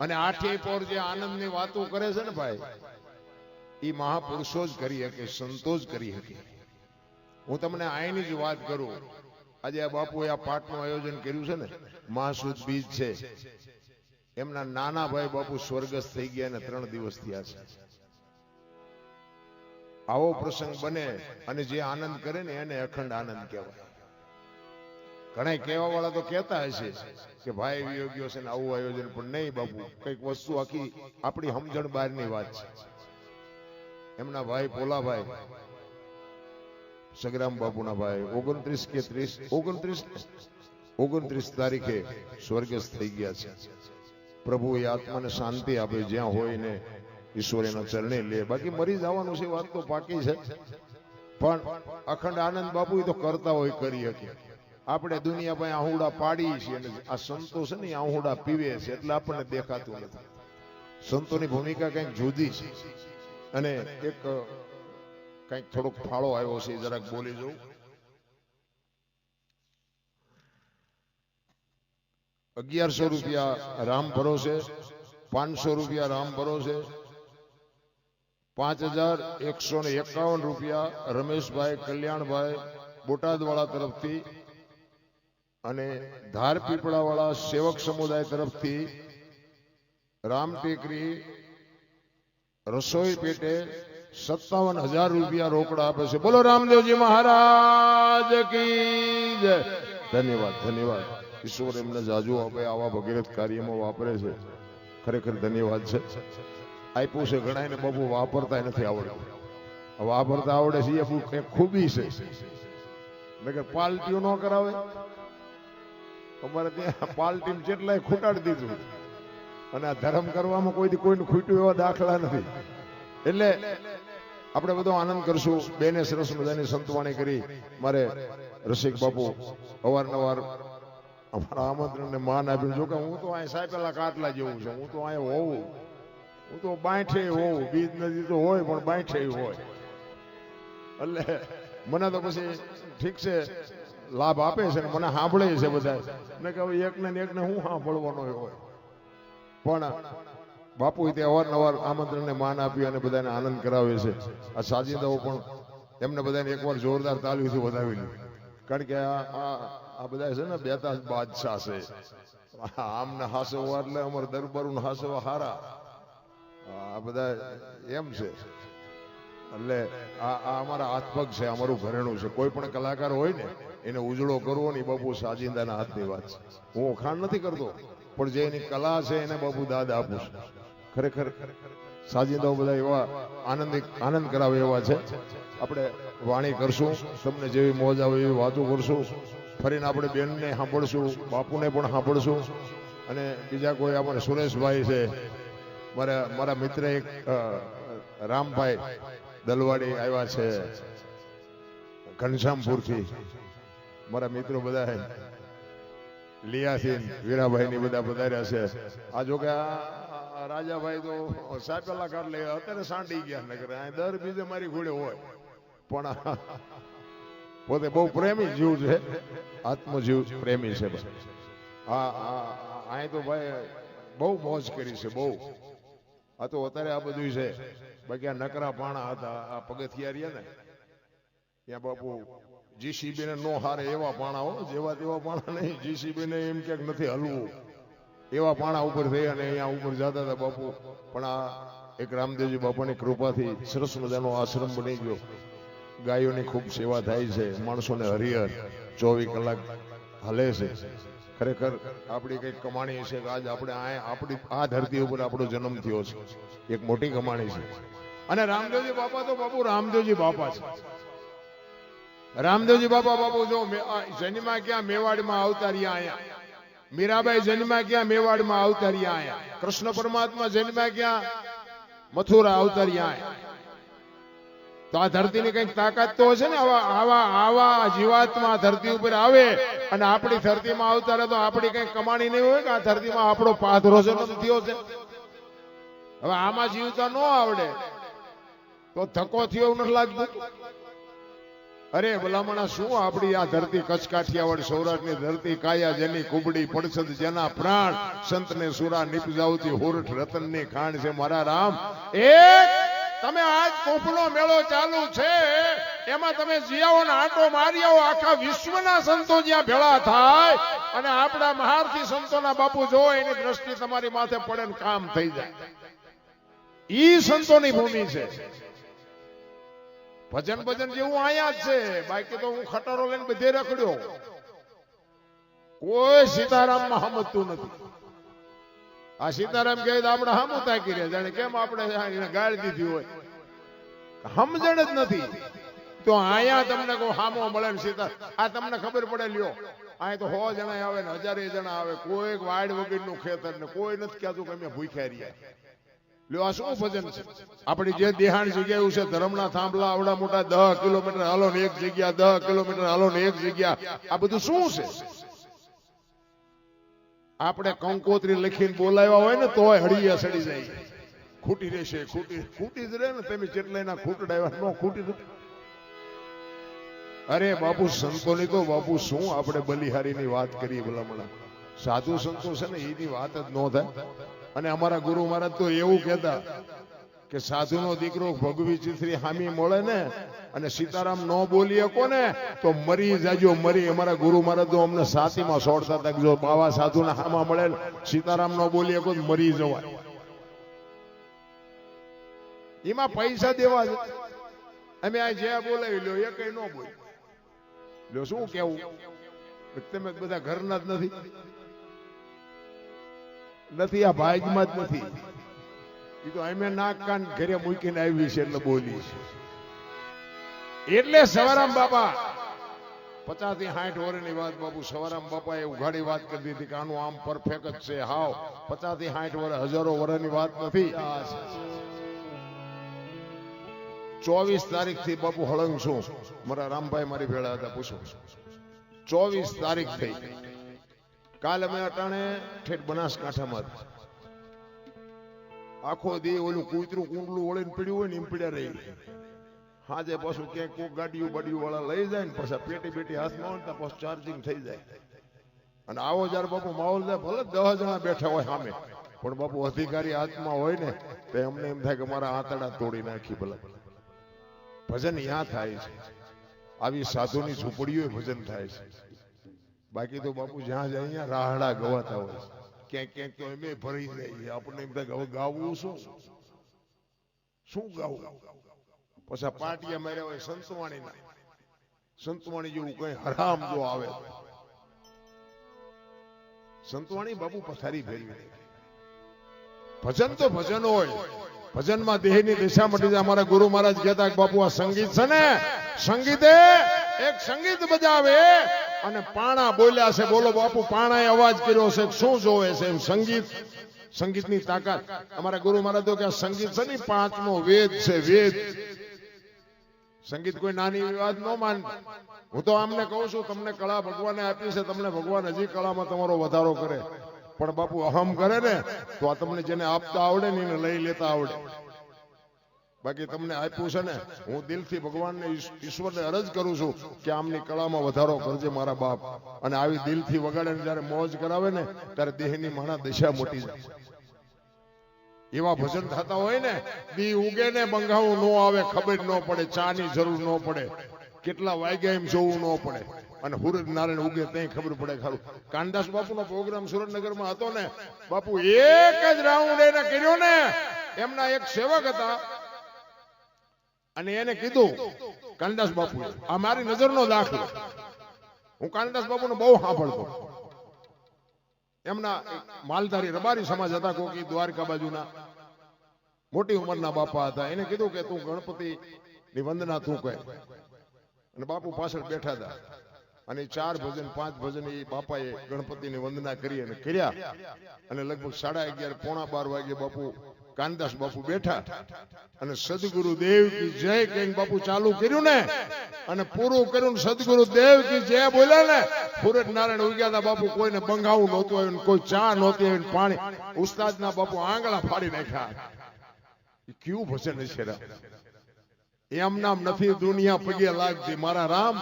અને આઠે પોર જે આનંદની વાતો કરે છે ને ભાઈ એ મહાપુરુષો જ કરી શકે, સંતો જ કરી શકે. હું તમને આઈની જ વાત કરું. આજે આ બાપુએ આ પાઠનું આયોજન કર્યું છે ને, મહાસુદ બીજ છે. એમના નાના ભાઈ બાપુ સ્વર્ગસ્થ થઈ ગયા ને ત્રણ દિવસ થયા છે. આવો પ્રસંગ બને અને જે આનંદ કરે ને એને અખંડ આનંદ કહેવાય. ઘણા કહેવા વાળા તો કહેતા હશે કે ભાઈ વિયોગ્યો છે ને આવું આયોજન પણ નહીં બાપુ. કંઈક વસ્તુ આખી આપણી સમજણ બહારની વાત છે. એમના ભાઈ પોલાભાઈ, સગરામ બાપુના ભાઈ, ઓગણત્રીસ કે ત્રીસ, ઓગણત્રીસ ઓગણત્રીસ તારીખે સ્વર્ગસ્થ થઈ ગયા છે. પ્રભુ એ આત્માને શાંતિ આપે જ્યાં હોય ને ઈશ્વર એના ચરણે લે. બાકી મરી જવાનું છે વાત તો પાકી છે. પણ અખંડ આનંદ બાપુ એ તો કરતા હોય કરી શકે. આપણે દુનિયા પાસે આહુડા પાડીએ છીએ અને આ સંતો છે ને આહુડા પીવે છે એટલે આપણને દેખાતું નથી. સંતોની ભૂમિકા કંઈક જુદી છે. અને એક કંઈક થોડોક ફાળો આવ્યો છે જરાક બોલી જવું અગિયારસો રૂપિયા રામ ભરોસે પાંચસો રૂપિયા રામ ભરોસે પાંચ હજાર એકસો ને એકાવન રૂપિયા રમેશભાઈ, કલ્યાણભાઈ બોટાદવાળા તરફથી અને ધાર પીપળાવાળા સેવક સમુદાય તરફથી રામ ટેકરી રસોઈ પેટે સત્તાવન હજાર રૂપિયા રોકડા આપે છે. બોલો રામદેવજી મહારાજ ધન્યવાદ ધન્યવાદ. ઈશ્વર એમને જાજુ આપે, આવા ભગીરથ કાર્યમાં વાપરે છે. ખરેખર ધન્યવાદ છે. આપ્યું છે ઘણા ને બાપુ વાપરતા નથી આવડતું. વાપરતા આવડે છે, એ બહુ ખૂબી છે. નગર પાલટીઓ ન કરાવે. અમારે ત્યાં પાલટી જેટલાય ખૂટાડી દીધું. અને આ ધર્મ કરવામાં કોઈથી કોઈને ખૂટ્યું એવા દાખલા નથી. એટલે આપણે બધો આનંદ કરશું. બેને સરસ મજાની સંતવાણી કરી. મારે રસિક બાપુ અવારનવાર અમારા આમંત્રણને માન આપ્યું. જો કે હું તો અહીં સાયપેલા કાટલા જેવું છું. હું તો અહીં હોઉં. હું તો બાંઠે હોઉં. બીજ નદી તો હોય, પણ બાંઠે હોય. એટલે મને તો પછી ઠીક છે. લાભ આપે છે ને મને સાંભળે છે બધા ને કે હવે એકને ને એકને હું સાંભળવાનો હોય? પણ બાપુ તે અવારનવાર આમંત્રણને માન આપ્યું અને બધાને આનંદ કરાવે છે. આ સાજીદાઓ પણ એમને બધાને એકવાર જોરદાર તાલીથી વધાવી લીધી કારણ કે આ, આ- બધા છે ને બેતાજ બાદશાહ છે. આમને હાસવા એટલે અમારે દરબારું હાસવા હારા. આ બધા એમ છે. એટલે આ અમારા હાથપગ છે, અમારું ઘરેણું છે. કોઈ પણ કલાકાર હોય ને એને ઉજળો કરવો ને બાપુ સાજિંદાના હાથની વાત છે. હું ખાણ નથી કરતો, પણ જે એની કલા છે એને બાપુ દાદ આપું છું. ખરેખર સાજિંદાઓ બધા એવા આનંદિત આનંદ કરાવે એવા છે. આપણે વાણી કરશું, તમને જેવી મોજ આવે એવી વાતો કરશું. ફરીને આપણે બેનને સાંભળશું, બાપુને પણ સાંભળશું. અને બીજા કોઈ આપણે સુરેશભાઈ છે, મારા મારા મિત્ર એક રામભાઈ દલવાડી આવ્યા છે. ઘનશ્યામપુરથી. મારા મિત્રો બધા લિયાસીન વીરાભાઈ ની બધા પધાર્યા છે. આ જો કે રાજાભાઈ તો સાપેલા કાઢ લે અત્યારે સાંડી ગયા નગર. દર બીજે મારી ઘોડે હોય. પણ પોતે બહુ પ્રેમી જીવ છે. આત્મજીવ પ્રેમી છે હા હા અહીં તો ભાઈ બહુ મોજ કરી છે, બહુ. આ તો અત્યારે આ બધું છે. બાકી આ નકરા પાણા હતા, આ પગથિયા રહ્યા ને, ત્યાં બાપુ જીસીબી ને હારે એવા પાણા હો, જેવા તેવા પાણા નહીં. જીસીબી ને એમ ક્યાંક નથી હલવું. એવા પાણા ઉપર થઈ અને અહીંયા ઉપર જતા હતા બાપુ. પણ આ એક રામદેવજી બાપાની કૃપાથી સરસ મજાનો આશ્રમ બની ગયો. ગાયોની ખૂબ સેવા થાય છે. માણસોને હરિહર ચોવીસ કલાક હલે છે. ખરેખર આપણી કંઈક કમાણી છે કે આજ આપણે આ, આપણી, આ ધરતી ઉપર આપણો જન્મ થયો છે. એક મોટી કમાણી છે. અને રામદેવજી બાપા તો બાપુ રામદેવજી બાપા છે. રામદેવજી બાપા, બાપુ, જો જન્મા ક્યાં? મેવાડમાં આવતા રહ્યા અહીંયા. મીરાબાઈ જન્મા ક્યાં? મેવાડમાં આવતા રહ્યા અહીંયા. કૃષ્ણ પરમાત્મા જન્મા ક્યાં? મથુરા આવતા રહ્યા તો આ ધરતીની કંઈક તાકાત તો હશે ને? આવા આવા આવા જીવાતમાં ધરતી ઉપર આવે અને આપણી ધરતીમાં આવતા રહે તો આપણી કઈ કમાણી નહીં હોય કે આ ધરતીમાં આપણો પાથરો છે થયો છે? હવે આમાં જીવતા ન આવડે. તો ધક્કો થયો એવું નથી લાગતું? અરે ભલામણા, શું આપણી આ ધરતી કચ્છ સૌરાષ્ટ્રની ધરતી કાયા જેની કુબડી પડસદ જેના પ્રાણ સંતને સુરા નિપજાવતી હોરઠ રતનની ખાણ છે? મારા રામ, એક તમે આજ કોપનો મેળો ચાલુ છે, એમાં તમે જીયાઓનો આંટો મારી આવો આખા વિશ્વના સંતો જ્યાં ભેળા થાય, અને આપણા મહારથી સંતોના બાપુ જો એની દ્રષ્ટિ તમારી માથે પડે ને કામ થઈ જાય. ઈ સંતોની ભૂમિ છે. ભજન ભજન જેવું અહીંયા જ છે. બાકી તો હું ખટારો લઈને બધે રખડ્યો. કોઈ સીતારામમાં સમજતું નથી. આ સીતારામ કહે આપણે હમું તાકી રહ્યા જાણે કેમ આપણે ગાળ દીધી હોય? સમજણ જ નથી. તો અહીંયા તમને કોઈ હામો મળે ને સીતા આ તમને ખબર પડે લ્યો. અહીંયા તો સો જણા આવે ને હજારે જણા આવે. કોઈક વાડ વગરનું ખેતર ને કોઈ નથી કહેતું કે અમે ભૂખ્યા રહ્યા. લ્યો આ શું ભજન છે? આપણી જે દેહાણ જગ્યા એવું છે ધર્મના થાંભલા આવડા મોટા દહ કિલોમીટર હાલો ને એક જગ્યા દહ કિલોમીટર હાલો ને એક જગ્યા. આ બધું શું છે? આપણે કંકોત્રી લખીને બોલાવ્યા હોય ને તોય હળિયા સડી જાય. ખૂટી રહેશે ખૂટી ખૂટી જ રહે ને તમે જેટલા એના ખૂટડાવ્યા નો ખૂટી અરે બાપુ સંતોની તો બાપુ શું આપણે બલિહારીની વાત કરીએ ભલામણા સાધુ સંતો છે ને એની વાત જ ન થાય. અને અમારા ગુરુ મહારાજ તો એવું કહેતા કે સાધુનો દીકરો ભગવી ચિત્રી હામી મળે ને અને સીતારામ ન બોલી શકો ને તો મરી જાજો, મરી. અમારા ગુરુ મહારાજ તો અમને સાતીમાં સોડતા તક જો બાવા સાધુના હામા મળે સીતારામ ન બોલી શકો તો મરી જવાય. એમાં પૈસા દેવા અમે આ જે બોલાવી લો એ કઈ ન બોલ્યો લ્યો, શું કેવું? તમે બધા ઘરના જ નથી. નથી, આ ભાગમાં જ નથી. એ તો અમે નાક કાન ઘરે મૂકીને આવી છે એટલે બોલી છે. એટલે સવારામ બાપા પચાસથી સાઠ વર્ષની વાત બાપુ, સવારામ બાપાએ ઉઘાડી વાત કરી દીધી કે આનું આમ પરફેક્ટ છે. હાવ પચાસથી સાઠ વર્ષ હજારો વર્ષની વાત નથી. ચોવીસ તારીખથી બાપુ હળંગ છું. મારા રામભાઈ મારી ભેળા હતા, પૂછો. ચોવીસ તારીખ થઈ. કાલ અમે અટાણે ઠેઠ બનાસકાંઠામાં આખો દે ઓલું કૂતરું કુંડલું વળીને પડ્યું હોય ને એમ પીડ્યા રહી. હાજે પાછું ક્યાંક કોક ગાડીઓ બાડીઓ વાળા લઈ જાય ને પાછા પેટી પેટી હાથમાં હોય ને પાછું ચાર્જિંગ થઈ જાય. અને આવો જયારે બાપુ માહોલ થાય, ભલે દસ જણા બેઠા હોય સામે, પણ બાપુ અધિકારી હાથમાં હોય ને, તો એમને એમ થાય કે મારા આંતડા તોડી નાખી ભલે. ભજન યા થાય છે. આવી સાધુની ઝૂંપડીઓ ભજન થાય છે. બાકી તો બાપુ જ્યાં જાય અહીંયા રાહડા ગવાતા હોય ક્યાંક ક્યાંક તો એમ ભરી જાય આપણને એમ થાય હવે ગાવું શું? શું ગાવું? પછી પાટિયા માર્યા હોય સંતવાણી ના સંતવાણી જેવું કઈ હરામ જો આવે. સંતવાણી બાપુ પથારી ફેરવી ભજન તો ભજન હોય. ભજનમાં દેહની દિશા મટી જાય અમારા ગુરુ મહારાજ કહેતા કે બાપુ આ સંગીત છે ને? સંગીતે એક સંગીત બજાવે અને પાણા બોલ્યા છે, બોલો બાપુ, પાણાએ અવાજ કર્યો છે શું જોવે છે એમ સંગીત? સંગીતની તાકાત. અમારા ગુરુ મહારાજ કે સંગીત છે ને પાંચમો વેદ છે, વેદ. સંગીત કોઈ નાની વાત ન માન. હું તો આમને કહું છું, તમને કળા ભગવાને આપી છે, તમને ભગવાન હજી કળામાં તમારો વધારો કરે. પણ બાપુ અહમ કરે ને, તો આ તમને જેને આપતા આવડે ને એને લઈ લેતા આવડે. બાકી તમને આપ્યું છે ને હું દિલથી ભગવાનને ઈશ્વરને અરજ કરું છું કે આમની કળામાં વધારો કરજે મારા બાપ. અને આવી દિલથી વગાડે જ્યારે મોજ કરાવે ને ત્યારે દેહની માણા દિશા મોટી જાય. એવા ભજન થતા હોય ને દી ઉગે ને બંગાવું ન આવે ખબર ન પડે ચાની જરૂર ન પડે. કેટલા વાગ્યા એમ જોવું ન પડે. અને હુરજ નારાયણ ઉગે ત્યાં ખબર પડે ખારું. કાનદાસ બાપુનો પ્રોગ્રામ સુરેન્દ્રનગરમાં હતો ને બાપુ એક જ રાઉન્ડ એને કર્યો ને. એમના એક સેવક હતા અને એને કીધું, કાલિદાસ બાપુ આ મારી નજરનો દાખલો. હું કાલિદાસ બાપુને બહુ સાંભળતો. એમના માલધારી રબારી સમાજ હતા, કોકી દ્વારકા બાજુના. મોટી ઉંમરના બાપા હતા. એને કીધું કે, તું ગણપતિ ની વંદના તું કહે અને બાપુ પાછળ બેઠા હતા. અને ચાર ભજન, પાંચ ભજન એ બાપાએ ગણપતિની વંદના કરી અને કર્યા. અને લગભગ સાડા અગિયાર, પોણા બાર વાગે બાપુ કાનદાસ બાપુ બેઠા અને સદગુરુ દેવ કી જય કહીને બાપુ ચાલુ કર્યું ને. અને પૂરું કર્યું સદગુરુ દેવ કી જય બોલ્યા ને. સુરત નારાયણ ઉગ્યા હતા બાપુ, કોઈને બંગાવું નહોતું કોઈ ચા નહોતી આવી ને પાણી. ઉસ્તાદના બાપુ આંગળા ફાડી નાખ્યા. ક્યુ ભજન છે એમ નામ નથી, દુનિયા પગે લાગતી મારા રામ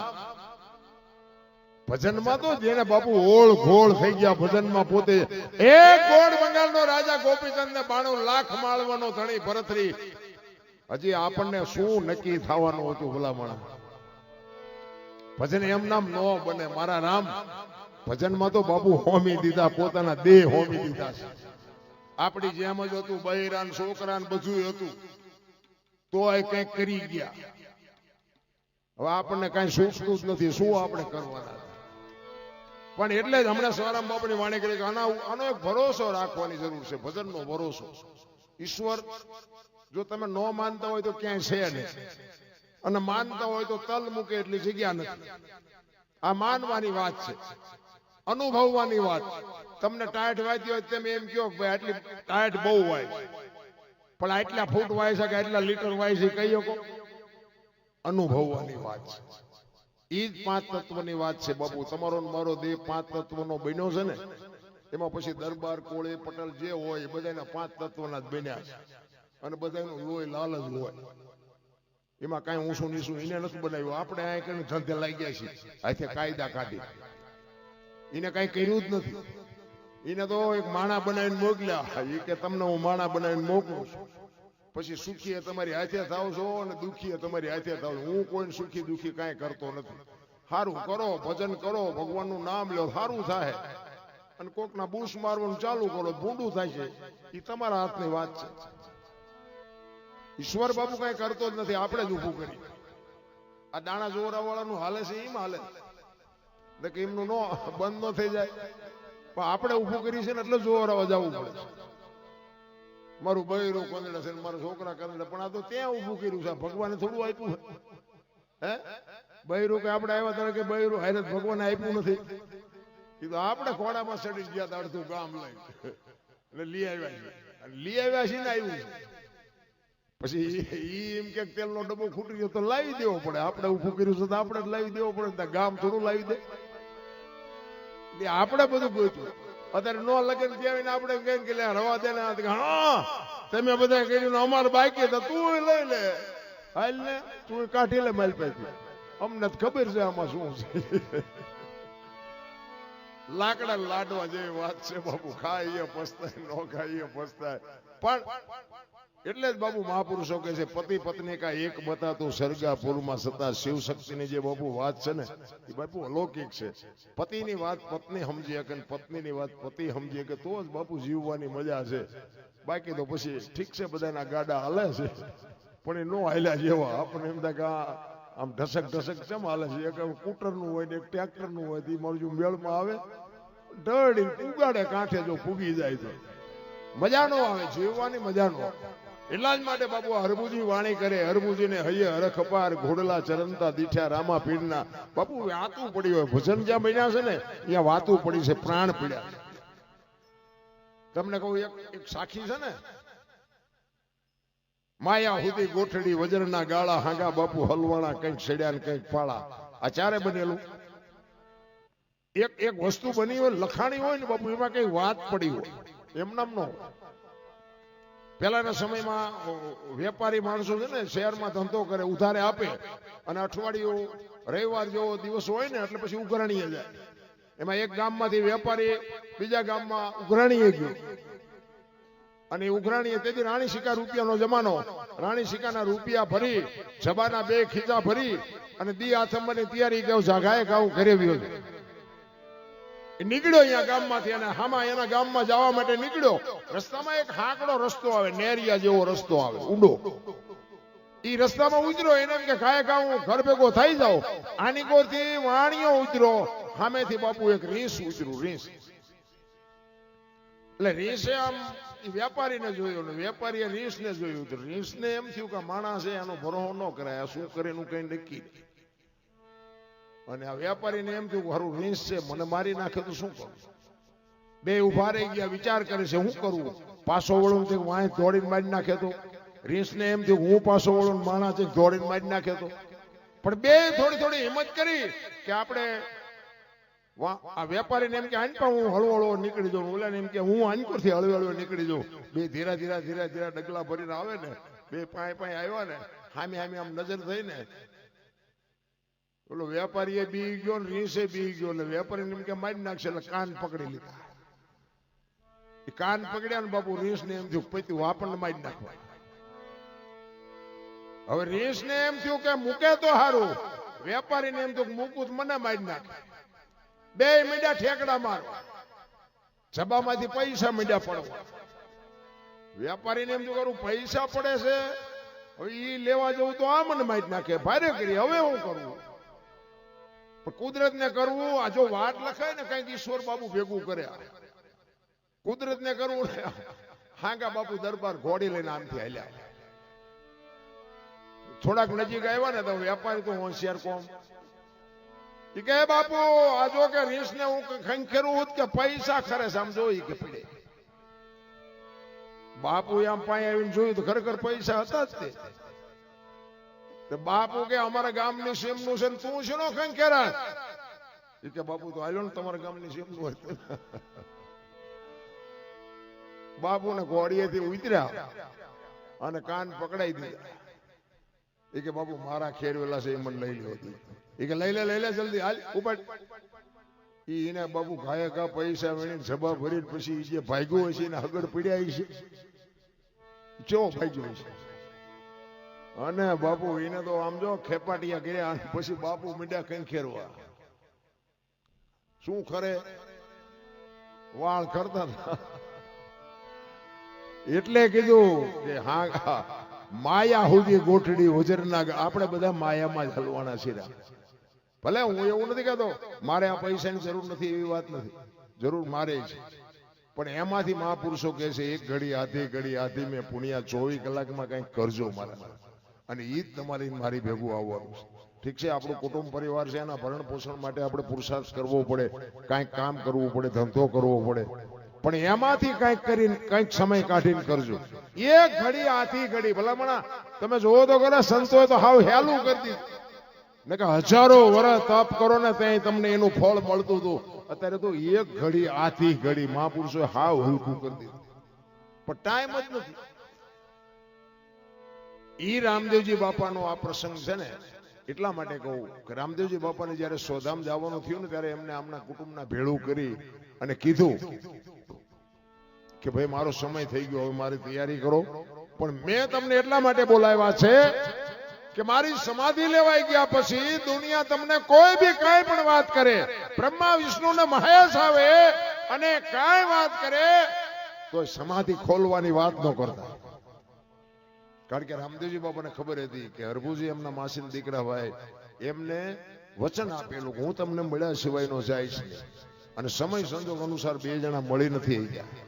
ભજનમાં તો જેને બાપુ ઓળ ઘોળ થઈ ગયા ભજનમાં પોતે. એક ગોળ બંગાળનો રાજા ગોપીચંદ ને બાણું લાખ માળવાનો ધણી ભરતરી. હજી આપણને શું નક્કી થવાનું હતું ભલામણ? ભજન એમ નામ ન બને, મારા રામ. ભજનમાં તો બાપુ હોમી દીધા, પોતાના દેહ હોમી દીધા છે. આપણી જેમ જ હતું બહેરાન છોકરાન બધું હતું. તો એ કંઈક કરી ગયા. હવે આપણને કઈ સૂચતું જ નથી, શું આપણે કરવાના? પણ એટલે જ હમણાં સવારામ બાપુની વાણી કરી આના આનો એક ભરોસો રાખવાની જરૂર છે, ભજનનો ભરોસો. ઈશ્વર, જો તમે ન માનતા હોય તો ક્યાંય છે નહીં. અને માનતા હોય તો તલ મૂકે એટલી જગ્યા નથી. આ માનવાની વાત છે. અનુભવવાની વાત. તમને ટાયટ વાંચી હોય તમે એમ કહો ભાઈ આટલી ટાયટ બહુ વાય પણ આટલા ફૂટ વાય છે કે આટલા લીટર વાય છે કહી શકો અનુભવવાની વાત છે. ઈ જ પાંચ તત્વની વાત છે, બાપુ. તમારો મારો દેહ પાંચ તત્વનો બન્યો છે ને, એમાં પછી દરબાર, કોળે, પટેલ જે હોય, એ બધાના પાંચ તત્વના જ બન્યા છે. અને બધાનું લોહી લાલ જ હોય. એમાં કાંઈ ઊંસું નીસું એને નથી બનાવ્યું. આપણે આ કઈ ધંધે લાગી ગયા છીએ. હાથે કાયદા કાઢી. એને કાંઈ કર્યું જ નથી. એને તો એક માણા બનાવીને મોકલ્યા. એ કે તમને હું માણા બનાવીને મોકલું છું. પછી સુખી તમારી હાથે થાવ છો અને દુખી તમારી હાથે થાવ હું કોઈ સુખી દુખી કાંઈ કરતો નથી. સારું કરો, ભજન કરો, ભગવાનનું નામ લો સારું થાય. અને કોકના બુશ મારવાનું ચાલુ કરો, ભૂંડું થાય છે. એ તમારા હાથની વાત છે. ઈશ્વર બાબુ કઈ કરતો જ નથી, આપણે જ ઊભું કરી. આ દાણા જોરા વાળાનું હાલે છે, એમ હાલે. એમનું નો, બંધ ન થઈ જાય. પણ આપણે ઊભું કરી છે ને એટલે જોરાવા જવું પડે છે. મારું બૈરું કંદડે છે મારા છોકરા કંદડે પણ આ તો ત્યાં ઊભું કર્યું છે. ભગવાને થોડું આપ્યું હે? બૈરું કે આપણે આવ્યા ત્યારે કે બૈરું હારે ભગવાને આપ્યું નથી. એ તો આપણે ખોડામાં ચડી ગયા હતા ગામ લઈ એટલે લઈ આવ્યા છે લઈ આવ્યા છે ને આવ્યું પછી એમ કે તેલનો ડબ્બો ખૂટી ગયો તો લાવી દેવો પડે. આપણે ઊભું કર્યું છે તો આપણે લાવી દેવો પડે ગામ થોડું લાવી દે. આપણે બધું ગોતું. અત્યારે નો લગન કહેવાય આપણે કહીને કે રવા દે ને તો તમે બધા કર્યું અમારે બાકી તો તું લઈ લે. હાલ ને તું કાઢી લે મારી પાસે અમને ખબર છે આમાં શું છે. લાકડા લાડવા જેવી વાત છે બાપુ. ખાઈએ, પસ્તાય, નો ખાઈએ, પસ્તાય. પણ એટલે જ બાબુ મહાપુરુષો કહે છે, પતિ પત્ની કા એક બતાતું સરગાપુરમાં સતા શિવ શક્તિની જે બાબુ વાત છે ને, એ બાપુ અલૌકિક છે. પતિની વાત પત્ની સમજી શકે ને પત્નીની વાત પતિ સમજી કે તો જ બાપુ જીવવાની મજા છે. બાકી તો પછી ઠીક છે બધાના ગાડા હાલે છે. પણ એ નો હાલ્યા જેવા. આપણને એમ થાય કે આમ ઢસક ઢસક ચમ હાલે છે? એક સ્કૂટરનું હોય ને એક ટ્રેક્ટરનું હોય એ મારું મેળમાં આવે ઢળી ઉગાડે કાંઠે જો ફૂગી જાય તો. મજા નો આવે, જીવવાની મજા નો આવે. એટલા જ માટે બાબુ હરબુજી વાણી કરે. હરબુજી ને હૈયે હરખ ઘોડલા ચરંતા દીઠ્યા રામા પીરના બાપુ વાતું પડી હોય. ભજન જ્યાં બન્યા છે ને, ત્યાં વાતું પડી છે, પ્રાણ પીડ્યા તમને કહું એક સાખી છે ને? માયા સુધી ગોઠડી વજરના ગાળા હાંગા બાપુ હલવાણા કંઈક છેડ્યા ને કંઈક પાળા. આ ચારે બનેલું. એક એક વસ્તુ બની હોય, લખાણી હોય ને બાપુ, એમાં કઈ વાત પડી હોય. એમ નામ નો હોય. પહેલાના સમયમાં વેપારી માણસો છે ને શહેરમાં ધંધો કરે, ઉધારે આપે. અને અઠવાડિયું રવિવાર જેવો દિવસ હોય ને, એટલે પછી ઉઘરાણીએ જાય. એમાં એક ગામમાંથી વેપારી બીજા ગામમાં ઉઘરાણીએ ગયો. અને ઉઘરાણીએ તેથી રાણી સિક્કા રૂપિયાનો જમાનો. રાણી સિક્કાના રૂપિયા ભરી, જબાના બે ખીચા ભરી, અને દી આથમવાની તૈયારી ગયો જાગાએ ગાઉં ઘરે વ્યો. નીકળ્યો અહીંયા ગામમાંથી અને હામાં એના ગામમાં જવા માટે નીકળ્યો. રસ્તામાં એક હાંકડો રસ્તો આવે, નેરિયા જેવો રસ્તો આવે, ઊંડો. એ રસ્તામાં ઉતરો, એને કે, ખાય ખા, હું ઘર ભેગો થઈ જાઉં. આની કોરથી વાણિયો ઉતરો. સામેથી બાપુ એક રીસ ઉતર્યું રીસ એટલે રીસે આમ વેપારી વેપારીને જોયું ને વેપારીએ રીંસને જોયું. રીસ ને એમ થયું કે માણસ આનો ભરોસો ન કરાય. શું કરે એનું કઈ નક્કી. અને આ વેપારીને એમ થયું હારું રીંસ છે, મને મારી નાખે તો શું કરું? બે ઊભા રહી ગયા, વિચાર કરે છે શું કરવું પાછો વળું તે વાંય દોડીને મારી નાખે તો? રીંસને એમ થયું હું પાછો વળું માણા છે, દોડીને મારી નાખે તો? પણ બે થોડી થોડી હિંમત કરી કે આપણે આ વેપારીને એમ કે આનપા હું હળવો હળવો નીકળી જાઉં. ઓલાને એમ કે, હું આનપરથી હળવે હળવે નીકળી જાઉં. બે ધીરા ધીરા ધીરા ધીરા ડગલા ભરીને આવે ને, બે પાય પાંચ આવ્યા ને, હામી હામી આમ નજર થઈ ને ઓલો વેપારીએ બી ગયો ને રીસે બી ગયો એટલે વેપારીને એમ કે મારી નાખશે એટલે કાન પકડી લીધા. એ કાન પકડ્યા ને બાપુ રીસ ને એમ થયું, પૈતું આપણને મારી નાખવા. હવે રીસ ને એમ થયું કે મૂકે તો સારું વેપારીને એમ થયું મૂકું મને મારી નાખે. બે મીડા ઠેકડા મારવા જબામાંથી પૈસા મીડા પડવા. વેપારીને એમ કરું પૈસા પડે છે, હવે એ લેવા જવું તો આ મને મારી નાખે. ભારે કરી, હવે હું કરવું પણ કુદરતને કરવું, આ જો વાત લખાય ને કઈ ઈશ્વર બાબુ ભેગું કરે. કુદરતને કરવું હાંગા બાપુ દરબાર ઘોડી લઈને આમથી હાલ્યા. થોડાક નજીક આવ્યા ને તો વેપારી તો હોશિયાર કોમ. એ કે બાપુ, આ જો કે રીસ ને હું ખંખેરું હોત કે પૈસા ખરે સમજો જોઈ કે પડે. બાપુ આમ પાસે આવીને જોયું તો ખરેખર પૈસા હતા જ તે. તો બાપુ કે અમારા ગામની સીમનું છે તું છે નો ખંખેરા ઈ કે બાપુ તો આવ્યો ને તમારા ગામની સીમનું હોય બાપુ ને ઘોડીએથી ઉતર્યા અને કાન પકડાઈ દીધા. એ કે બાપુ મારા ખેડવેલા છે એ મને લઈ લો એ કે લઈ લે લઈ લે જલ્દી, હાલ ઉપર એને બાપુ ઘાયે ઘા પૈસા વેણીને જબા ભરીને પછી જે ભાગ્યો હશે એને આગળ પીડ્યા છે ચેવો ભાગ્યો હશે. અને બાપુ એને તો આમ જો ખેપાટિયા કર્યા પછી બાપુ મીંડ્યા કઈ ખેરવા. શું ખરે વાળ કરતા એટલે કીધું કે હા માયા સુધી ગોઠડી વજરના આપણે બધા માયામાં જ હલવાના છીએ ભલે હું એવું નથી કહેતો, મારે આ પૈસાની જરૂર નથી, એવી વાત નથી. જરૂર મારે છે પણ એમાંથી મહાપુરુષો કહે છે, એક ઘડી, આધી ઘડી, આધી મેં પુણ્યા ચોવીસ કલાકમાં કંઈક કરજો મારા. અને એ જ તમારી મારી ભેગું આવવાનું છે. ઠીક છે, આપણું કુટુંબ પરિવાર છે, એના ભરણ પોષણ માટે આપણે પુરુષાર્થ કરવો પડે, કાંઈક કામ કરવું પડે, ધંધો કરવો પડે. પણ એમાંથી કંઈક કરીને, કંઈક સમય કાઢીને કરજો. એક ઘડી આથી ઘડી, ભલામણા, તમે જોવો તો ખરા સંતોએ તો હાવ હેલું કરી ને કે હજારો વર્ષ તપ કરો ને ત્યાં તમને એનું ફળ મળતું હતું. અત્યારે તો એક ઘડી આથી ઘડી, મહાપુરુષોએ હાવ હલકું કરી દીધું. પણ ટાઈમ જ નથી. ઈ રામદેવજી બાપાનો આ પ્રસંગ છે ને, એટલા માટે કહું કે રામદેવજી બાપાને જ્યારે સોધામ જવાનું થયું ને, ત્યારે એમને આમના કુટુંબના ભેળું કરી અને કીધું કે ભાઈ, મારો સમય થઈ ગયો, હવે મારી તૈયારી કરો. પણ મેં તમને એટલા માટે બોલાવ્યા છે કે મારી સમાધિ લેવાઈ ગયા પછી દુનિયા તમને કોઈ બી કાંઈ પણ વાત કરે, બ્રહ્મા, વિષ્ણુ ને મહેશ આવે અને કાંઈ વાત કરે તો સમાધિ ખોલવાની વાત ન કરતા. કારણ કે રામદેવજી બાપાને ખબર હતી કે હરભુજી એમના માસીના દીકરા ભાઈ, એમને વચન આપેલું હું તમને મળ્યા સિવાયનો જાય અને સમય સંજોગ અનુસાર બે જણા મળી નથી ગયા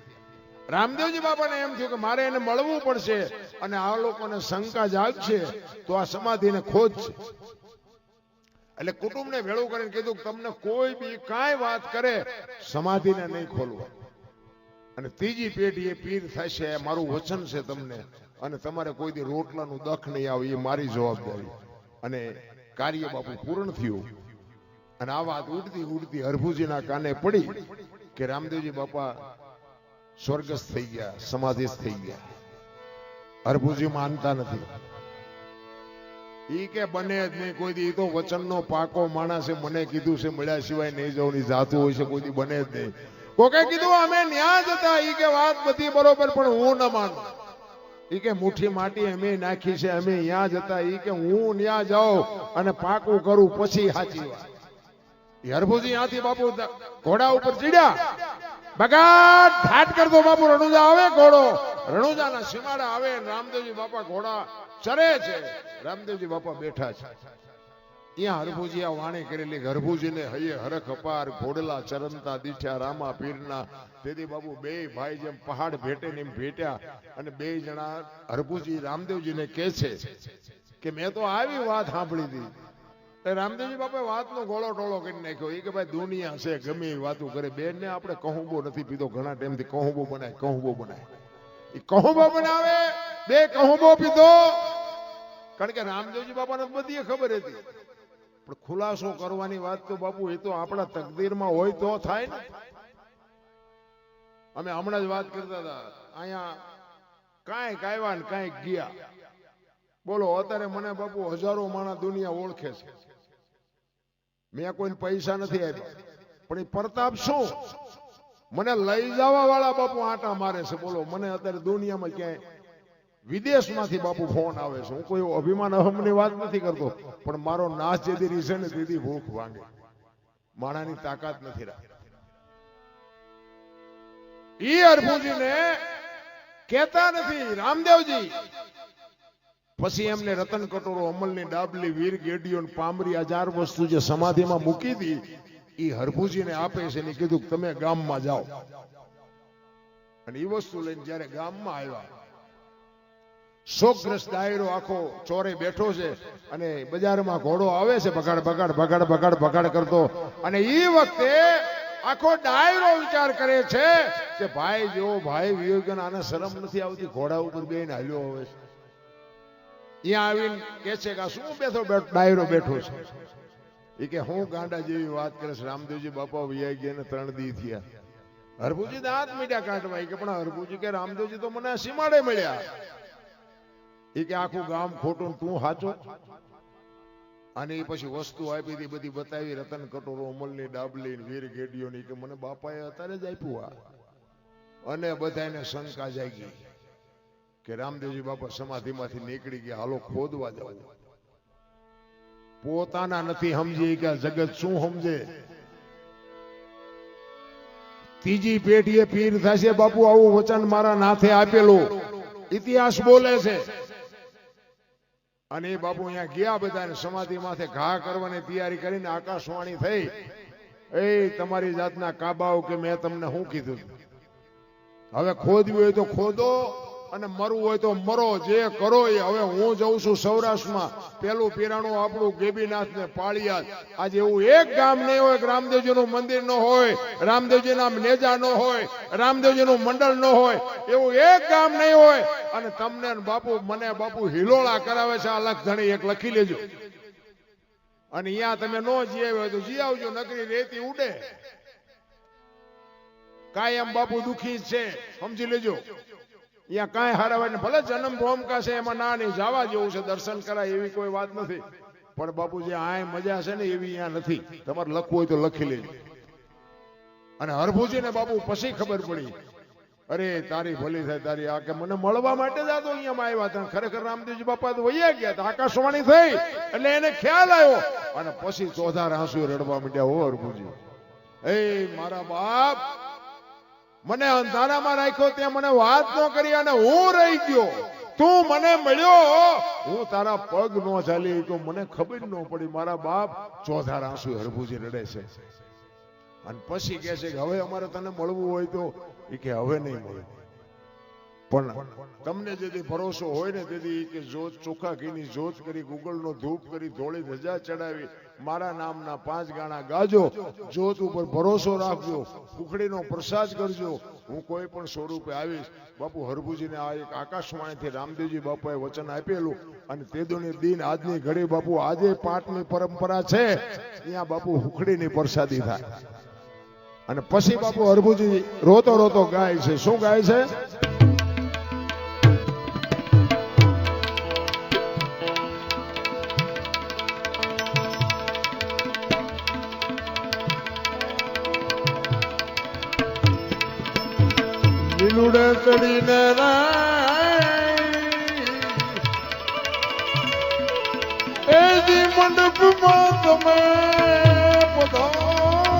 રામદેવજી બાપાને એમ થયું કે મારે એને મળવું પડશે અને આ લોકોને શંકા જાગશે તો આ સમાધિને ખોજ. એટલે કુટુંબને ભેળું કરીને કીધું તમને કોઈ બી કાંઈ વાત કરે, સમાધિને નહીં ખોલવા. અને ત્રીજી પેઢી એ પીર થશે મારું વચન છે તમને. અને તમારે કોઈ રોટલાનું દખ નહીં આવે, એ મારી જવાબદારી. અને કાર્ય બાપુ પૂર્ણ થયું. અને આ વાત ઉડતી ઉડતી હરભુજીના કાને પડી કે રામદેવજી બાપા સ્વર્ગસ્થ થઈ ગયા, સમાધિસ્થ થઈ ગયા. હરભુજી માનતા નથી. ઈ કે બને જ નહીં કોઈ દી તો વચનનો પાકો માણસે મને કીધું છે, મળ્યા સિવાય નહીં જવાની જાતું હોય છે, કોઈ દી બને જ નહીં. કોકે કીધું, અમે ન્યા જ હતા. ઈ કે વાત બધી બરોબર, પણ હું ન માનું. ઈ કે મુઠ્ઠી માટી અમે નાખી છે અમે ત્યાં જતા, ઈ કે હું ત્યાં જાઉં અને પાકું કરું પછી હાચી વાત. ત્યાંથી બાપુ ઘોડા ઉપર ચડ્યા. બગાડ, ઘાટ કરતો બાપુ રણુજા આવે ઘોડો. રણુજાના સીમાડા આવે, રામદેવજી બાપા ઘોડા ચરે છે. રામદેવજી બાપા બેઠા છે. અહીંયા હરભુજી આ વાણી કરેલી હરભુજીને હૈયે હરખ અપાર, ઘોડલા ચરંતા દીઠ્યા રામા પીરના. તેથી બાબુ બે ભાઈ જેમ પહાડ ભેટે ને ભેટ્યા અને બે જણા હરભુજી રામદેવજીને કહે છે કે, મેં તો આવી વાત સાંભળી હતી. રામદેવજી બાપા વાતનો ગોળો ટોળો કરી નાખ્યો. એ કે, ભાઈ, દુનિયા છે, ગમે એ વાતો કરે. બેન ને આપણે કહુંબો નથી પીધો, ઘણા ટાઈમથી કહુંબો બનાય કહુંબો બનાય. એ કહુંબો બનાવે, બે કહુંબો પીધો. કારણ કે રામદેવજી બાપાને બધી ખબર હતી. પણ ખુલાસો કરવાની વાત તો બાપુ, એ તો આપણા તકદીરમાં હોય તો થાય ને. અમે હમણાં જ વાત કરતા હતા, અહીંયા કાંઈક આવ્યા ને કાંઈક ગયા. બોલો, અત્યારે મને બાપુ હજારો માણસ દુનિયા ઓળખે છે. મેં કોઈને પૈસા નથી આપ્યા. પણ એ પ્રતાપ શું? મને લઈ જવા વાળા બાપુ આટા મારે છે. બોલો, મને અત્યારે દુનિયામાં ક્યાંય વિદેશમાંથી બાપુ ફોન આવે છે. હું કોઈ અભિમાન અહમની વાત નથી કરતો, પણ મારો નાશ જે દી રીસે ને દીદી ભૂખ વાંગે માણાની તાકાત નથી રાખી ઈ અરભુજીને કહેતા નથી, રામદેવજી. પછી એમને રતન કટોરો અમલની ડાબલી વીર, ગેડીઓ પામરી આ વસ્તુ જે સમાધિમાં મૂકી દી એ હરભુજીને આપે છે ને કીધું તમે ગામમાં જાઓ. અને એ વસ્તુ લઈને જ્યારે ગામમાં આવ્યા શોકગ્રસ્ત દાયરો આખો ચોરે બેઠો છે અને બજારમાં ઘોડો આવે છે, ભગાડ ભગાડ ભગાડ ભગાડ ભગાડ કરતો. અને એ વખતે આખો ડાયરો વિચાર કરે છે કે ભાઈ, જો ભાઈ વિવેકન આને શરમ નથી આવતી, ઘોડા ઉપર બેન હાલ્યો હવે છે. અહીંયા આવીને કે છે કે શું બેઠો ડાયરો બેઠો છે? એ કે હું ગાંડા જેવી વાત કરે છે, રામદેવજી બાપા વૈયા ગયા ને ત્રણ દી થયા. હરભુજી દાંત મીડિયા કાઢવા કે પણ હરભુજી કે રામદેવજી તો મને સીમાડે મળ્યા. એ કે આખું ગામ ખોટું તું હાચો? અને એ પછી વસ્તુ આપી હતી બધી બતાવી રતન કટોરો અમલની ડાબલી વીર ગેડીઓની કે મને બાપાએ અત્યારે જ આપ્યું આ. અને બધાને શંકા જાગી કે રામદેવજી બાપા સમાધિમાંથી નીકળી ગયા હાલો ખોદવા જવું પોતાના નથી સમજી કે જગત શું સમજે? ત્રીજી પેઢીએ પીર થશે બાપુ આવું વચન મારા નાથે આપેલું. ઇતિહાસ બોલે છે. અને એ બાપુ અહીંયા ગયા બધા સમાધિ માથે ઘા કરવાની તૈયારી કરીને આકાશવાણી થઈ. એ તમારી જાતના કાબાઓ કે મેં તમને શું કીધું? હવે ખોદવી હોય તો ખોદો. અને મરવું હોય તો મરો, જે કરો એ. હવે હું જઉં છું સૌરાષ્ટ્રમાં. પેલું પીરાણું આપણું ગેબીનાથ ને પાળિયાદ આજે એવું એક ગામ નહીં હોય કે રામદેવજી નું મંદિર ન હોય રામદેવજી ના નેજા ન હોય રામદેવજી નું મંડળ ન હોય. એવું એક ગામ નહીં હોય. અને તમને બાપુ, મને બાપુ હિલોળા કરાવે છે. આ લખ ધણી એક લખી લેજો. અને અહીંયા તમે નો જી આવ્યો હોય તો જી આવજો, નકરી રેતી ઉડે. કાયમ બાપુ દુખી છે. સમજી લેજો. અહીંયા કાંઈ હારાવાય ભલે જન્મ ભૂમિકા છે એમાં ના નહીં જવા જેવું છે, દર્શન કરાય એવી કોઈ વાત નથી. પણ બાપુજી, આય મજા છે ને એવી અહીંયા નથી. તમારે લખવું હોય તો લખી લેજો. અને હરભુજીને બાપુ પછી ખબર પડી. અરે, તારી ભલી થાય, તારી આ કે મને મળવા માટે જ આ તો અહીંયા આવ્યા હતા. ખરેખર રામદેવજી બાપા તો વૈયા ગયા હતા, આકાશવાણી થઈ. એટલે એને ખ્યાલ આવ્યો. અને પછી ચોધાર આંસુ રડવા માંડ્યા, હો હરભુજી, એ મારા બાપ મને અંધારામાં રાખ્યો ત્યાં મને વાત ન કરી અને હું રહી ગયો. તું મને મળ્યો. હું તારા પગ નો ચાલી તો મને ખબર ન પડી મારા બાપ ચોધાર આંસુ હરભુજી રડે છે. અને પછી કહે છે કે હવે અમારે તને મળવું હોય તો એ કે હવે નહીં મળે. પણ તમને જેથી ભરોસો હોય ને તેથી કે જોત ચોખા ઘીની જોત કરી ગુગળનો ધૂપ કરી, ધોળી ધજા ચડાવી મારા નામના પાંચ ગાણા ગાજો જોત ઉપર ભરોસો રાખજો કુકડીનો પ્રસાદ કરજો. હું કોઈ પણ સ્વરૂપે આવીશ, બાપુ હરભુજીને આ એક આકાશવાણીથી રામદેવજી બાપાએ વચન આપેલું અને તેદોની દિન આજની ઘડી બાપુ આજે પાઠની પરંપરા છે. ત્યાં બાપુ હુકડીની પ્રસાદી થાય. અને પછી બાપુ હરભુજી રોતો રોતો ગાય છે. શું ગાય છે? લીલુડે ચડીને એ જી મંડપમાં તમે પધારજો.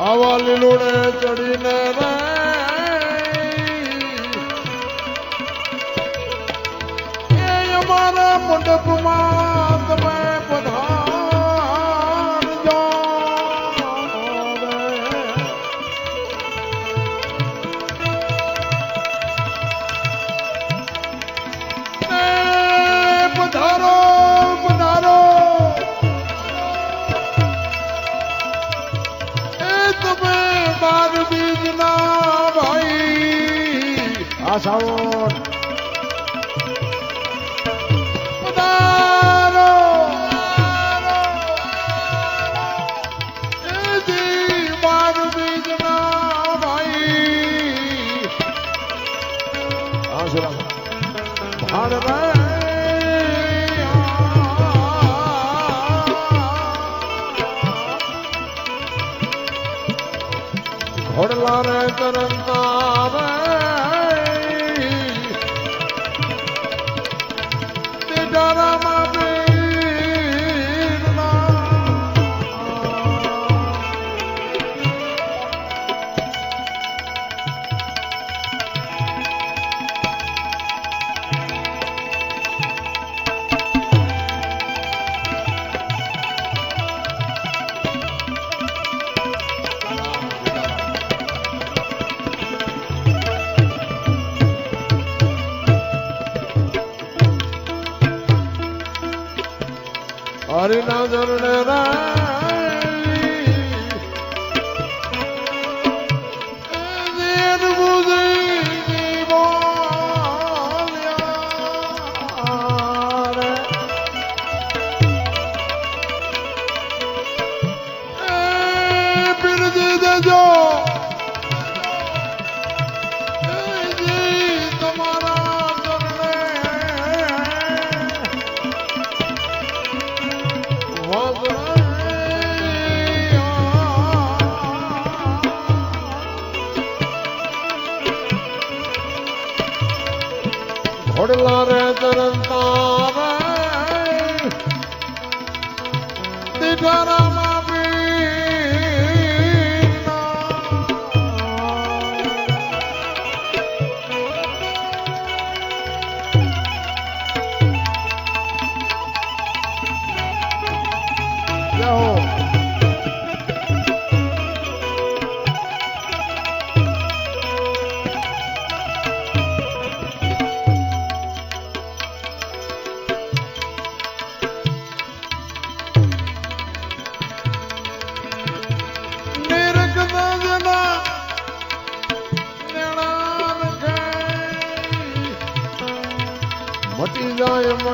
આવા લીલોડે ચડીને રે મંડપમાં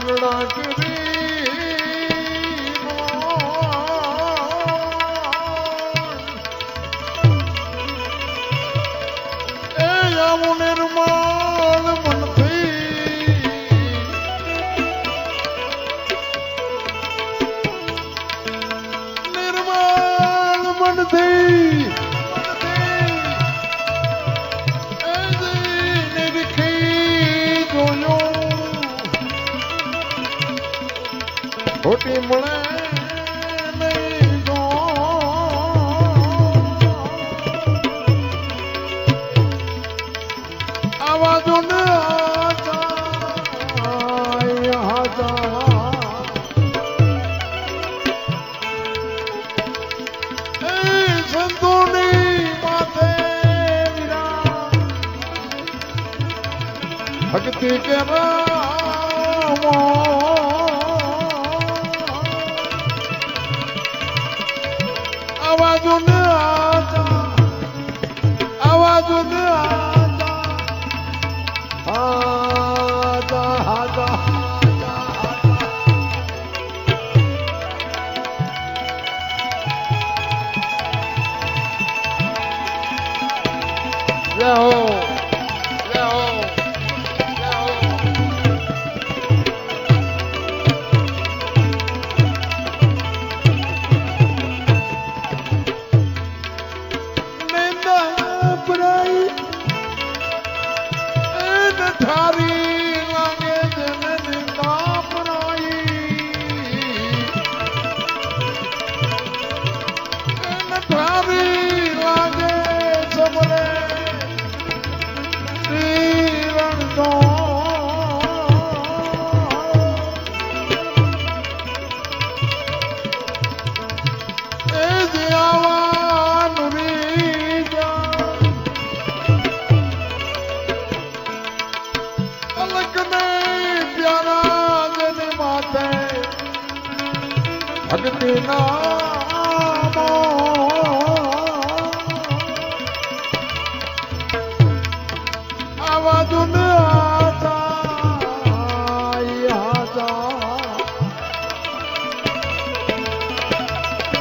જાય એન